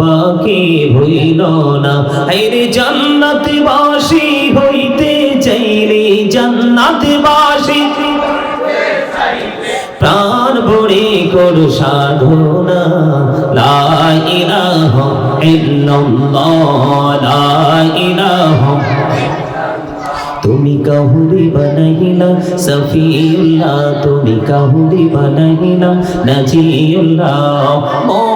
বাকি হইল না। আইরে জান্নাত বাসি হইতে চাইলে জান্নাত বাসি প্রাণ ভরে কর সাধনা। লা ইলাহা ইল্লাল্লাহ, লা ইলাহা তুমি কাহুরি বানাইলা, সফিউল্লাহ। তুমি কাহুরি বানাইলা, নাজিউল্লাহ।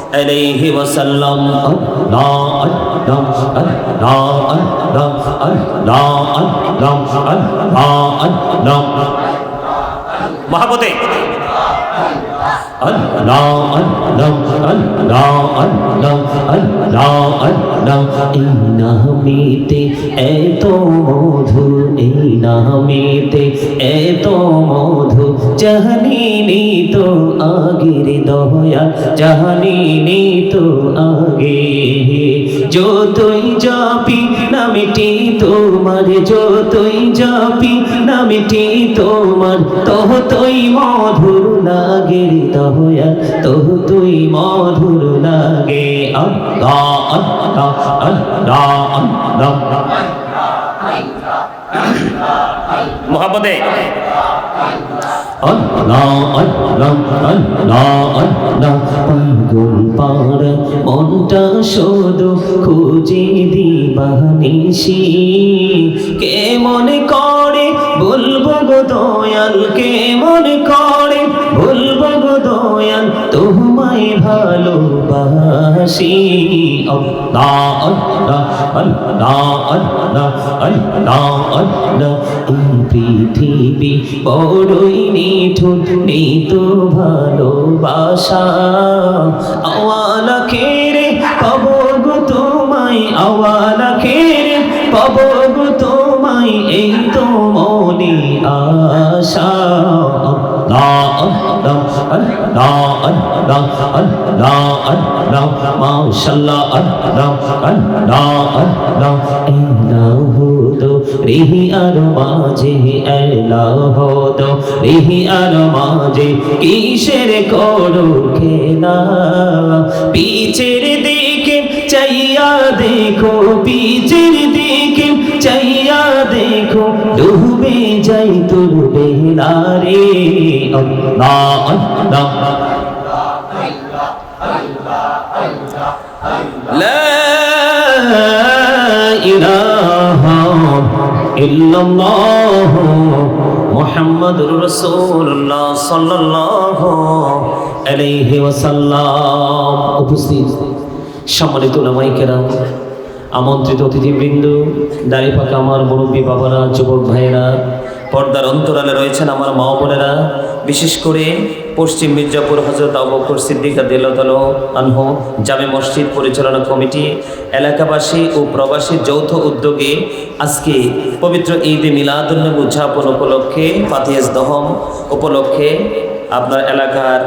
আলাইহি ওয়াসাল্লাম। মহাপতে আল্লাহ আল্লাহ আল্লাহ আল্লাহ আল্লাহ আল্লাহ এই নামেতে এত মধু এই নামেতে এত মধু জাহানিনি তো আগের দয়া জাহানিনি তো আগে যতই জাপি নামিটি তোমার, যতই জাপি নামিটি তোমার তহ তুই মধুর লাগে দয়া তহ তুই মধুর লাগে। আল্লাহ আল্লাহ আল্লাহ আল্লাহ। পার মনটা শুধু খুঁজে দিবানিসি কে মনে করে বলব গো দয়াল কে মনে করে ভালোবাসি আল্লাহ আল্লাহ আল্লাহ আল্লাহ আল্লাহ। পৃথিবী বড়ই নিঠুর নেই ভালোবাসা। আওয়ালা খেরে পাব গো তোমায়, আওয়ালা খেরে পাব গো তোমায়, এই তো মনে আশা। আল্লাহ আল্লাহ আল্লাহ আল্লাহ আল্লাহ রিহি আর মাঝে এলাহ তো রিহি আর মাঝে কিসের করো খেলা পিছের দিকে চাইয়া দেখো পিছের দিকে চাইয়া দেখো ডুবে যাই তোর বেলা রে আল্লাহ আল্লাহ সম্মানিত ওলামায়ে কেরাম, আমন্ত্রিত অতিথিবৃন্দ দাঁড়িয়ে পাকা আমার মুরব্বী বাবারা, যুবক ভাইয়েরা, পর্দার অন্তরালে রয়েছেন আমার মা বোনেরা বিশেষ করে পশ্চিম মির্জাপুর হজরত আবকর সিদ্দিক দিল্লাতল আনহ জামে মসজিদ পরিচালনা কমিটি, এলাকাবাসী ও প্রবাসী যৌথ উদ্যোগে আজকে পবিত্র ঈদে মিলাদুন্নবী উদযাপন উপলক্ষে পাথিয়াস দহম উপলক্ষে আপনার এলাকার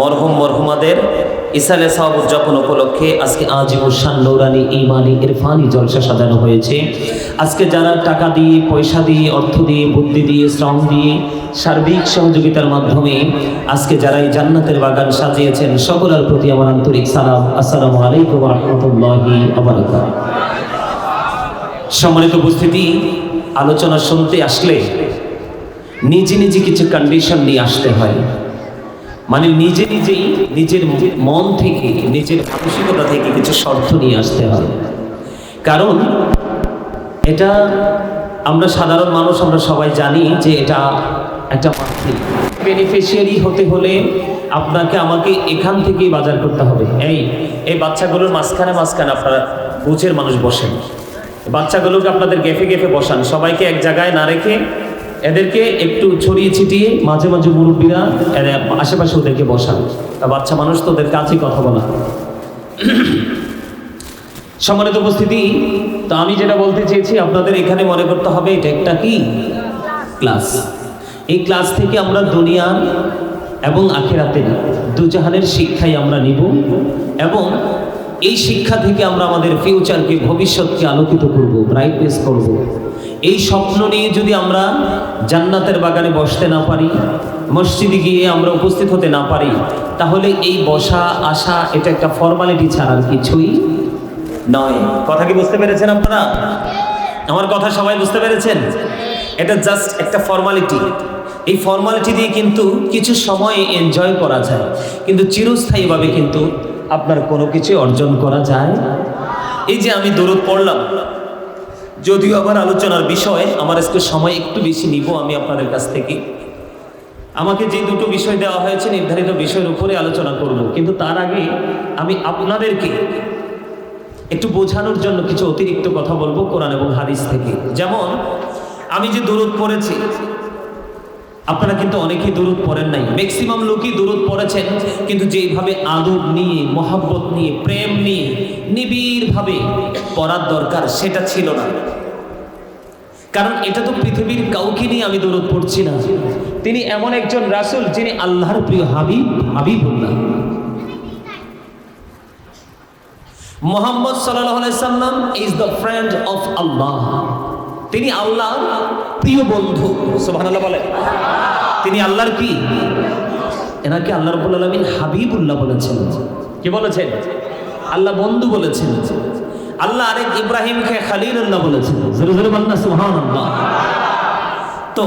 মরহুম মরহুমাদের ইসালে সাহাব উদযাপন উপলক্ষে আজকে আজীবন শান নৌরানি ইমানি ইরফানি জলসা সাজানো হয়েছে। আজকে যারা টাকা দিয়ে, পয়সা দিয়ে, অর্থ দিয়ে, বুদ্ধি দিয়ে, শ্রম দিয়ে সার্বিক সহযোগিতার মাধ্যমে আজকে যারা এই জান্নাতের বাগান সাজিয়েছেন, সকলের প্রতি আমার আন্তরিক সালাম। আসসালামু আলাইকুম রহমতুল্লাহি সম্মানিত উপস্থিতি, আলোচনা শুনতে আসলে নিজে নিজে কিছু কন্ডিশন নিয়ে আসতে হয়। মানে নিজে নিজেই নিজের মন থেকে, নিজের মানসিকতা থেকে কিছু শর্ত নিয়ে আসতে হয়। কারণ এটা আমরা সাধারণ মানুষ, আমরা সবাই জানি যে এটা একটা বেনিফিশিয়ারি হতে হলে আপনাকে আমাকে এখান থেকেই বাজার করতে হবে। এই এই বাচ্চাগুলোর মাঝখানে মাঝখানে আপনারা বুঝের মানুষ বসেন। বাচ্চাগুলোকে আপনাদের গেফে গেফে বসান। সবাইকে এক জায়গায় না রেখে এদেরকে একটু ছড়িয়ে ছিটিয়ে মাঝে মাঝে মুরব্বীরা আশেপাশে ওদেরকে বসান। তা বাচ্চা মানুষ তো ওদের কাছে কথা বলা। সম্মানিত উপস্থিতি, তো আমি যেটা বলতে চেয়েছি, আপনাদের এখানে মনে করতে হবে, এটা একটা কি? ক্লাস। এই ক্লাস থেকে আমরা দুনিয়ার এবং আখেরাতের দুজাহানের শিক্ষাই আমরা নিব এবং এই শিক্ষা থেকে আমরা আমাদের ফিউচারকে ভবিষ্যৎকে আলোকিত করব ব্রাইটনেস করব। এই স্বপ্ন নিয়ে যদি আমরা জান্নাতের বাগানে বসতে না পারি, মসজিদে গিয়ে আমরা উপস্থিত হতে না পারি, তাহলে এই বসা, আসা, এটা একটা ফর্মালিটি ছাড়া আর কিছুই নয়। কথা কি বুঝতে পেরেছেন আপনারা? আমার কথা সবাই বুঝতে পেরেছেন? এটা জাস্ট একটা ফর্মালিটি এই ফর্মালিটি দিয়ে কিন্তু কিছু সময় এনজয় করা যায়, কিন্তু চিরস্থায়ীভাবে কিন্তু আপনার কোনো কিছু অর্জন করা যায়? এই যে আমি দূরত পড়লাম, যদিও আবার আলোচনার বিষয়, আমার আজকে সময় একটু বেশি নিব আমি আপনাদের কাছ থেকে। আমাকে যে দুটো বিষয় দেওয়া হয়েছে, নির্ধারিত বিষয়ের উপরে আলোচনা করব। কিন্তু তার আগে আমি আপনাদেরকে একটু বোঝানোর জন্য কিছু অতিরিক্ত কথা বলব কোরআন এবং হাদিস থেকে। যেমন, আমি যে দূরত পড়েছি আপনারা কিন্তু অনেকেই দূরত পড়েন নাই। ম্যাক্সিমাম লোকই দূরত পড়েছেন, কিন্তু যেইভাবে আদব নিয়ে, মহাব্বত নিয়ে, প্রেম নিয়ে, নিবিড়ভাবে পড়ার দরকার সেটা ছিল না। কারণ এটা তো পৃথিবীর কাউকে নিয়ে আমি দূরত পড়ছি না। তিনি এমন একজন রাসূল যিনি আল্লাহর প্রিয় হাবি হাবিব, হাবিবুল্লাহ। মোহাম্মদ সাল্লাহ সাল্লাম is the friend of Allah তিনি আল্লাহ প্রিয় বন্ধু সোহান আল্লাহ বলে। তিনি আল্লাহর কি? এনাকে আল্লাহ রবুল আলমিন হাবিবুল্লাহ বলেছেন। কি বলেছেন? আল্লাহ বন্ধু বলেছেন। আল্লাহ আরেক ইব্রাহিমকে খালিলুল্লাহ বলেছেন। জোরে জোরে বলেন না তো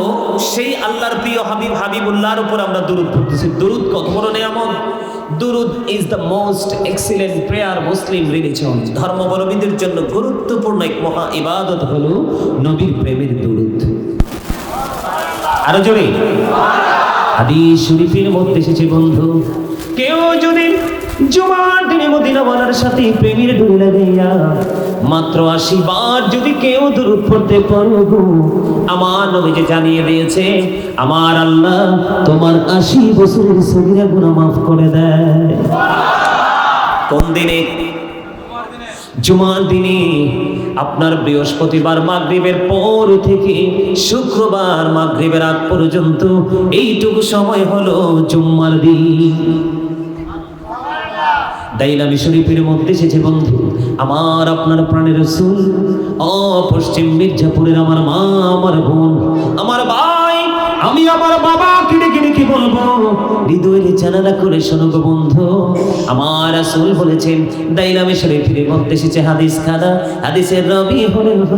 সেই আল্লাহর প্রিয় হাবিব, হাবিবুল্লাহর উপর আমরা দুরুদ পড়তেছি। দুরুদ কত বড় নিয়ামত? দুরুদ is the most excellent prayer Muslim religion ধর্মাবলম্বীদের জন্য গুরুত্বপূর্ণ এক মহা ইবাদত হলো নবীর প্রেমের দুরুদ। আরও জোরে। হাদিস শরীফের মধ্যে এসেছে বন্ধু, কেউ যদি জুমার দিনে মদিনা বলার সাথে প্রেমের ডুবে লাগাইয়া মাত্র আশি বার যদি কেউ দূরত পড়তে পারো গো, আমার নবীকে জানিয়ে দিয়েছে আমার আল্লাহ তোমার আশি বছরের সগিরা গুণা মাফ করে দেয়। কোন দিনে? জুমার দিনে আপনার বৃহস্পতিবার মাগরিবের পর থেকে শুক্রবার মাগরিবের আগ পর্যন্ত এইটুকু সময় হলো জুম্মার দিন। দাইলামি শরীফের মধ্যে এসেছে বন্ধু। আমার আপনার প্রাণের সুল ও পশ্চিম মির্জাপুরের আমার মা, আমার বোন। আমার ভাই, আমি আমার বাবা, কিনে কিনে কি বলব? হৃদয়ের জানালা করে শোনো গো বন্ধু। আমার আসল বলেছেন দাইলামি শরীফের মধ্যে এসেছে হাদিস খাদা। হাদিসের রবি হলেন